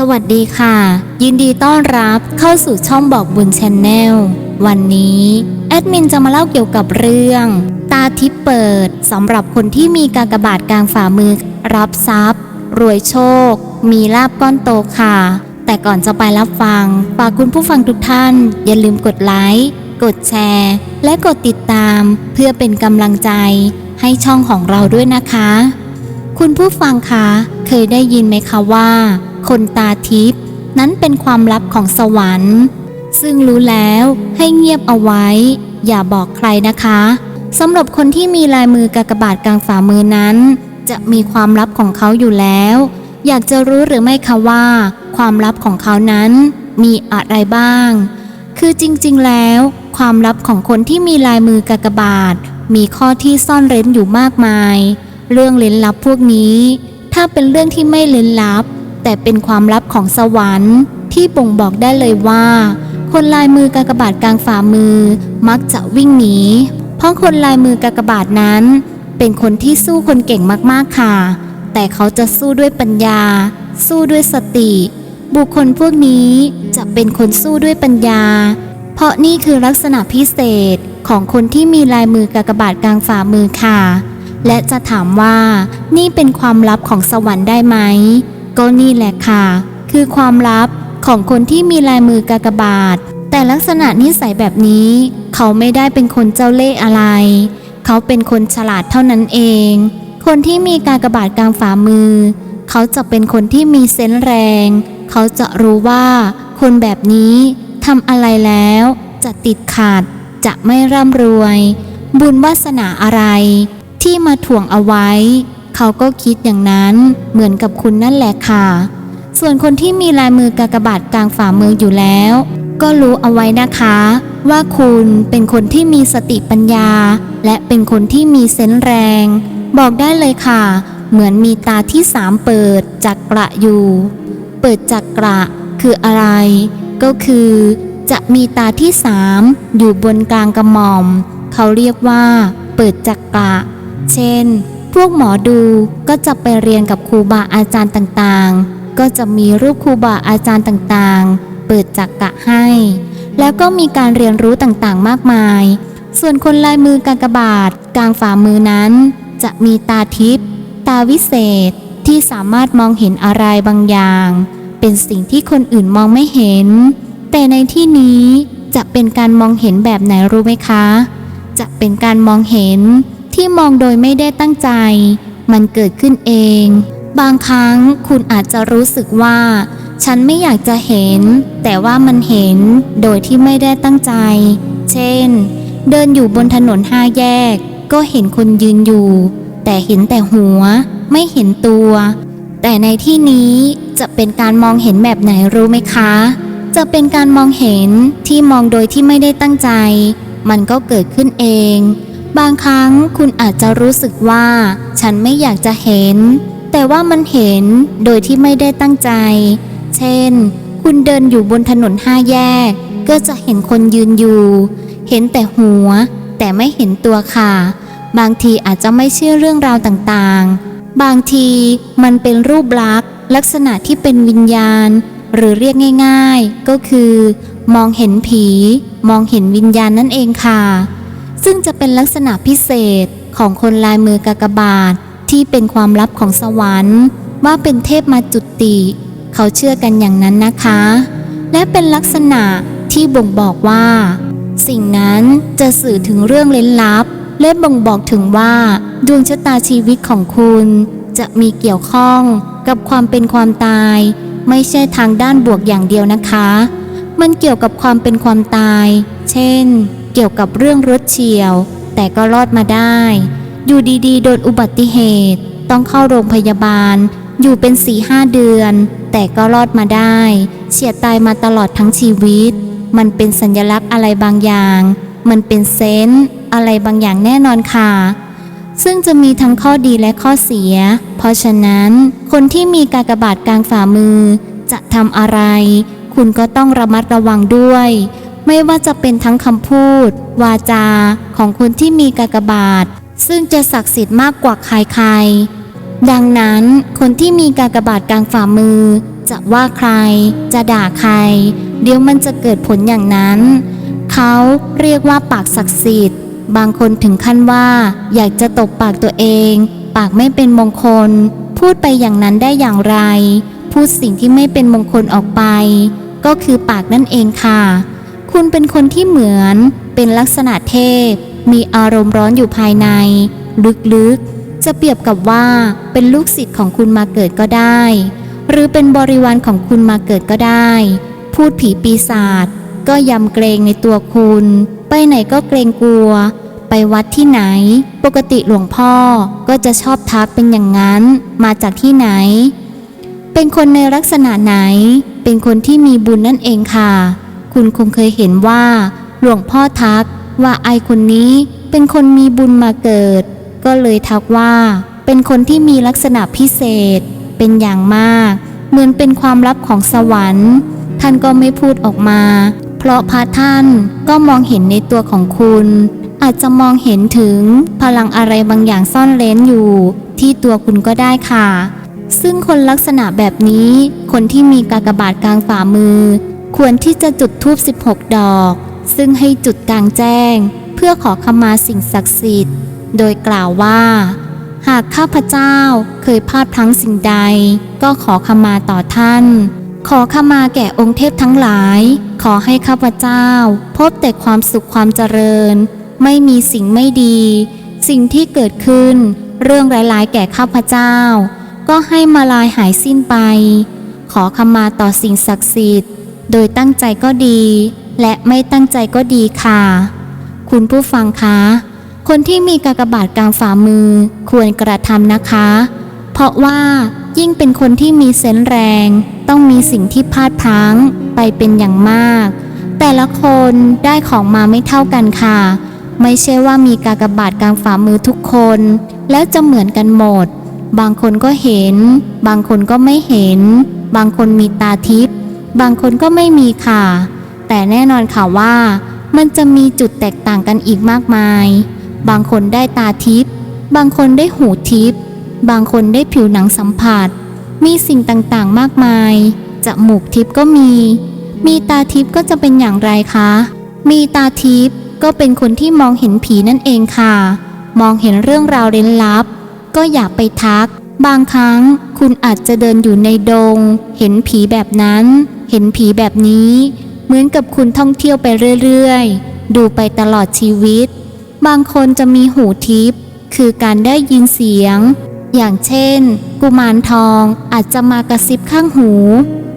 สวัสดีค่ะ ยินดีต้อนรับเข้าสู่ช่องบอกบุญชนแนลวันนี้แอดมินจะมาเล่าเกี่ยวกับเรื่อง ตาทิพเปิดสำหรับคนที่มีกากบาทกลางฝ่ามือ รับทรัพย์ รวยโชค มีลาบก้อนโตค่ะ แต่ก่อนจะไปรับฟังฝากคุณผู้ฟังทุกท่าน อย่าลืมกดไลค์กดแชร์ และกดติดตามเพื่อเป็นกำลังใจให้ช่องของเราด้วยนะคะ คุณผู้ฟังคะเคยได้ยินไหมคะว่า คนตาทิพย์นั้นเป็นความลับของสวรรค์ ซึ่งรู้แล้วให้เงียบเอาไว้ อย่าบอกใครนะคะสำหรับคนที่มีลายมือกากบาทกลางฝ่ามือนั้น จะมีความลับของเขาอยู่แล้ว อยากจะรู้หรือไม่คะว่า ความลับของเขานั้นมีอะไรบ้าง คือจริงๆแล้ว ความลับของคนที่มีลายมือกากบาท มีข้อที่ซ่อนเร้นอยู่มากมาย เรื่องเล้นลับพวกนี้ ถ้าเป็นเรื่องที่ไม่เล้นลับ แต่เป็นความลับของสวรรค์ที่บ่งบอกได้เลยว่า คนลายมือกากบาทกลางฝ่ามือมักจะวิ่งหนี เพราะคนลายมือกากบาทนั้น เป็นคนที่สู้คนเก่งมากๆค่ะ แต่เขาจะสู้ด้วยปัญญา สู้ด้วยสติ บุคคลพวกนี้จะเป็นคนสู้ด้วยปัญญา เพราะนี่คือลักษณะพิเศษของคนที่มีลายมือกากบาทกลางฝ่ามือค่ะ และจะถามว่านี่เป็นความลับของสวรรค์ได้ไหม ก็นี่แหละค่ะ คือความลับของคนที่มีลายมือกากบาท แต่ลักษณะนิสัยแบบนี้ เขาไม่ได้เป็นคนเจ้าเล่ห์อะไร เขาเป็นคนฉลาดเท่านั้นเอง คนที่มีกากบาทกลางฝ่ามือ เขาจะเป็นคนที่มีเซนส์แรง เขาจะรู้ว่าคนแบบนี้ทำอะไรแล้ว จะติดขาด จะไม่ร่ำรวย บุญวาสนาอะไร ที่มาถ่วงเอาไว้ เขาก็คิดอย่างนั้นเหมือนกับคุณนั่นแหละค่ะ ส่วนคนที่มีลายมือกากบาทกลางฝ่ามืออยู่แล้ว ก็รู้เอาไว้นะคะ ว่าคุณเป็นคนที่มีสติปัญญา และเป็นคนที่มีเซนส์แรง บอกได้เลยค่ะ เหมือนมีตาที่สามเปิดจักระอยู่ เปิดจักระคืออะไร ก็คือ จะมีตาที่สามอยู่บนกลางกระหม่อม เขาเรียกว่า เปิดจักระ เช่น พวกหมอดูก็จะไปเรียนกับครูบาอาจารย์ต่างๆ ก็จะมีรูปครูบาอาจารย์ต่างๆ เปิดจักระให้ แล้วก็มีการเรียนรู้ต่างๆ มากมาย ส่วนคนลายมือกากบาทกลางฝ่ามือนั้น จะมีตาทิพย์ตาวิเศษที่สามารถมองเห็นอะไรบางอย่าง เป็นสิ่งที่คนอื่นมองไม่เห็น แต่ในที่นี้จะเป็นการมองเห็นแบบไหนรู้ไหมคะ จะเป็นการมองเห็น ที่มองโดยไม่ได้ตั้งใจ มันเกิดขึ้นเอง บางครั้งคุณอาจจะรู้สึกว่า ฉันไม่อยากจะเห็น แต่ว่ามันเห็นโดยที่ไม่ได้ตั้งใจ เช่น เดินอยู่บนถนนห้าแยก ก็เห็นคนยืนอยู่ แต่เห็นแต่หัว ไม่เห็นตัว แต่ในที่นี้จะเป็นการมองเห็นแบบไหนรู้ไหมคะ จะเป็นการมองเห็นที่มองโดยที่ไม่ได้ตั้งใจ มันก็เกิดขึ้นเอง บางครั้งคุณอาจจะรู้สึกว่า ฉันไม่อยากจะเห็น แต่ว่ามันเห็นโดยที่ไม่ได้ตั้งใจ เช่น คุณเดินอยู่บนถนนห้าแยก ก็จะเห็นคนยืนอยู่ เห็นแต่หัว แต่ไม่เห็นตัวค่ะ บางทีอาจจะไม่เชื่อเรื่องราวต่างๆ บางทีมันเป็นรูปลักษณ์ ลักษณะที่เป็นวิญญาณ หรือเรียกง่าย ๆ ก็คือ มองเห็นผี มองเห็นวิญญาณนั่นเองค่ะ ซึ่งจะเป็นลักษณะพิเศษของคนลายมือกากบาทที่เป็นความลับของสวรรค์ ว่าเป็นเทพมาจุติ เขาเชื่อกันอย่างนั้นนะคะ และเป็นลักษณะที่บ่งบอกว่า สิ่งนั้นจะสื่อถึงเรื่องเล้นลับ และบ่งบอกถึงว่า ดวงชะตาชีวิตของคุณ จะมีเกี่ยวข้องกับความเป็นความตาย ไม่ใช่ทางด้านบวกอย่างเดียวนะคะ มันเกี่ยวกับความเป็นความตาย เช่น เกี่ยวกับเรื่องรถเฉียว แต่ก็รอดมาได้ อยู่ดีๆ โดนอุบัติเหตุ ต้องเข้าโรงพยาบาล อยู่เป็นสี่ห้าเดือน แต่ก็รอดมาได้ เฉียดตายมาตลอดทั้งชีวิต มันเป็นสัญลักษณ์อะไรบางอย่าง มันเป็นเซนส์อะไรบางอย่างแน่นอนค่ะซึ่งจะมีทั้งข้อดีและข้อเสีย เพราะฉะนั้น คนที่มีกากบาทกลางฝ่ามือ จะทำอะไร คุณก็ต้องระมัดระวังด้วย ไม่ว่าจะเป็นทั้งคำพูด วาจาของคนที่มีกากบาท ซึ่งจะศักดิ์สิทธิ์มากกว่าใครๆ ดังนั้นคนที่มีกากบาทกลางฝ่ามือ จะว่าใคร จะด่าใคร เดี๋ยวมันจะเกิดผลอย่างนั้น เขาเรียกว่าปากศักดิ์สิทธิ์ บางคนถึงขั้นว่า อยากจะตบปากตัวเอง ปากไม่เป็นมงคล พูดไปอย่างนั้นได้อย่างไร พูดสิ่งที่ไม่เป็นมงคลออกไป ก็คือปากนั่นเองค่ะ คุณเป็นคนที่เหมือนเป็นลักษณะเทพ มีอารมณ์ร้อนอยู่ภายใน ลึกๆ จะเปรียบกับว่าเป็นลูกศิษย์ของคุณมาเกิดก็ได้ หรือเป็นบริวารของคุณมาเกิดก็ได้ พูดผีปีศาจก็ยำเกรงในตัวคุณ ไปไหนก็เกรงกลัว ไปวัดที่ไหน ปกติหลวงพ่อก็จะชอบทักเป็นอย่างนั้น มาจากที่ไหน เป็นคนในลักษณะไหน เป็นคนที่มีบุญนั่นเองค่ะ คุณคงเคยเห็นว่า หลวงพ่อทักว่าไอคนนี้เป็นคนมีบุญมาเกิด ก็เลยทักว่า เป็นคนที่มีลักษณะพิเศษ เป็นอย่างมาก เหมือนเป็นความลับของสวรรค์ ท่านก็ไม่พูดออกมา เพราะพระท่านก็มองเห็นในตัวของคุณ อาจจะมองเห็นถึงพลังอะไรบางอย่างซ่อนเร้นอยู่ ที่ตัวคุณก็ได้ค่ะ ซึ่งคนลักษณะแบบนี้ คนที่มีกากบาทกลางฝ่ามือ ควรที่จะจุดธูป 16 ดอก ซึ่งให้จุดกลางแจ้ง เพื่อขอขมาสิ่งศักดิ์สิทธิ์ โดยกล่าวว่า หากข้าพเจ้าเคยพลาดพลั้งสิ่งใด ก็ขอขมาต่อท่าน ขอขมาแก่องค์เทพทั้งหลาย ขอให้ข้าพเจ้า พบแต่ความสุขความเจริญ ไม่มีสิ่งไม่ดี สิ่งที่เกิดขึ้น เรื่องร้ายๆ แก่ข้าพเจ้า ก็ให้มาลายหายสิ้นไป ขอขมาต่อสิ่งศักดิ์สิทธิ์ โดยตั้งใจก็ดี และไม่ตั้งใจก็ดีค่ะ คุณผู้ฟังคะ คนที่มีกากบาทกลางฝ่ามือควรกระทำนะคะ เพราะว่ายิ่งเป็นคนที่มีเซนส์แรง ต้องมีสิ่งที่พลาดพลั้งไปเป็นอย่างมาก แต่ละคนได้ของมาไม่เท่ากันค่ะ ไม่ใช่ว่ามีกากบาทกลางฝ่ามือทุกคน แล้วจะเหมือนกันหมด บางคนก็เห็น บางคนก็ไม่เห็น บางคนมีตาทิพย์ บางคนก็ไม่มีค่ะ แต่แน่นอนค่ะว่า มันจะมีจุดแตกต่างกันอีกมากมาย บางคนได้ตาทิพย์บางคนได้หูทิพย์บางคนได้ผิวหนังสัมผัส มีสิ่งต่างๆมากมายจมูกทิพย์ก็มี มีตาทิพย์ก็จะเป็นอย่างไรคะ มีตาทิพย์ก็เป็นคนที่มองเห็นผีนั่นเองค่ะ มองเห็นเรื่องราวเร้นลับ ก็อย่าไปทัก บางครั้งคุณอาจจะเดินอยู่ในดง เห็นผีแบบนั้น เห็นผีแบบนี้ เหมือนกับคุณท่องเที่ยวไปเรื่อยๆ ดูไปตลอดชีวิต บางคนจะมีหูทิพย์คือการได้ยินเสียง อย่างเช่น กุมารทองอาจจะมากระซิบข้างหู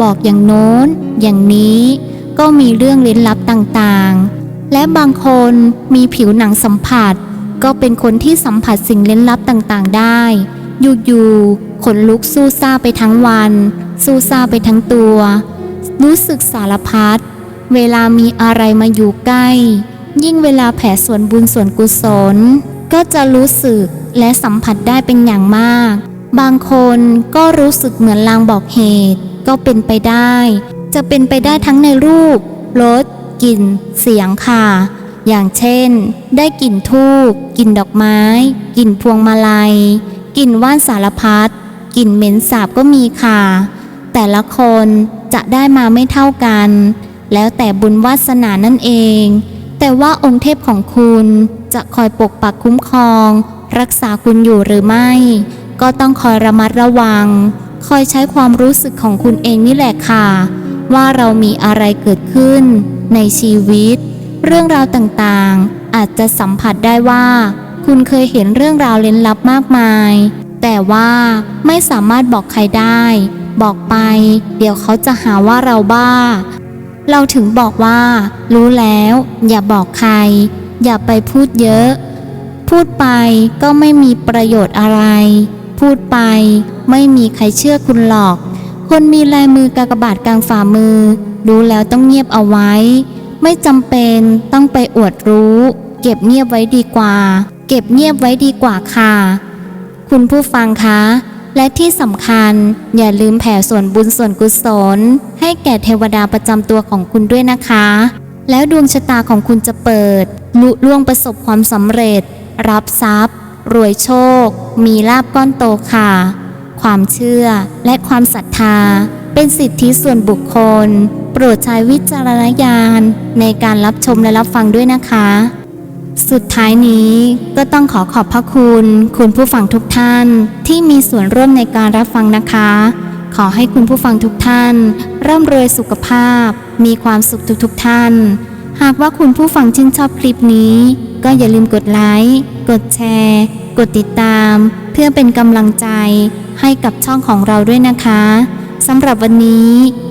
บอกอย่างโน้น อย่างนี้ ก็มีเรื่องลี้ลับต่างๆ และบางคนมีผิวหนังสัมผัส ก็เป็นคนที่สัมผัสสิ่งล่นลับต่างๆ ได้อยู่ๆขนลุกสู้ซาไปทั้งวัน สู้ซาไปทั้งตัว รู้สึกสารพัดเวลามีอะไรมาอยู่ใกล้ ยิ่งเวลาแผ่ส่วนบุญส่วนกุศล ก็จะรู้สึกและสัมผัสได้เป็นอย่างมาก บางคนก็รู้สึกเหมือนลางบอกเหตุ ก็เป็นไปได้ จะเป็นไปได้ทั้งในรูปรสกลิ่น เสียงค่ะ อย่างเช่น ได้กลิ่นทูบกลิ่นดอกไม้ กลิ่นพวงมาลัย กลิ่นว่านสารพัดกลิ่นเหม็นสาบก็มีค่ะ แต่ละคน จะได้มาไม่เท่ากัน แล้วแต่บุญวาสนานั่นเอง แต่ว่าองค์เทพของคุณจะคอยปกปักคุ้มครอง รักษาคุณอยู่หรือไม่ ก็ต้องคอยระมัดระวัง คอยใช้ความรู้สึกของคุณเองนี่แหละค่ะ ว่าเรามีอะไรเกิดขึ้น ในชีวิต เรื่องราวต่างๆ อาจจะสัมผัสได้ว่า คุณเคยเห็นเรื่องราวเล้นลับมากมาย แต่ว่าไม่สามารถบอกใครได้ บอกไป เดี๋ยวเขาจะหาว่าเราบ้า เราถึงบอกว่า รู้แล้ว อย่าบอกใคร อย่าไปพูดเยอะ พูดไปก็ไม่มีประโยชน์อะไร พูดไปไม่มีใครเชื่อคุณหรอก คนมีลายมือกากบาทกลางฝ่ามือ รู้แล้วต้องเงียบเอาไว้ ไม่จำเป็นต้องไปอวดรู้ เก็บเงียบไว้ดีกว่า เก็บเงียบไว้ดีกว่าค่ะ คุณผู้ฟังคะ และที่สำคัญอย่าลืมแผ่ส่วนบุญส่วนกุศล ให้แก่เทวดาประจำตัวของคุณด้วยนะคะ แล้วดวงชะตาของคุณจะเปิด ลุล่วงประสบความสำเร็จ รับทรัพย์ รวยโชค มีลาบก้อนโตค่ะ ความเชื่อและความศรัทธา เป็นสิทธิส่วนบุคคล โปรดใช้วิจารณญาณในการรับชมและรับฟังด้วยนะคะ สุดท้ายนี้ก็ต้องขอขอบพระคุณ คุณผู้ฟังทุกท่าน ที่มีส่วนร่วมในการรับฟังนะคะ ขอให้คุณผู้ฟังทุกท่าน ร่ำรวยสุขภาพ มีความสุขทุกๆทท่าน หากว่าคุณผู้ฟังชื่นชอบคลิปนี้ ก็อย่าลืมกดไลค์กดแชร์ กดติดตาม เพื่อเป็นกำลังใจให้กับช่องของเราด้วยนะคะสำหรับวันนี้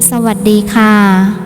สวัสดีค่ะ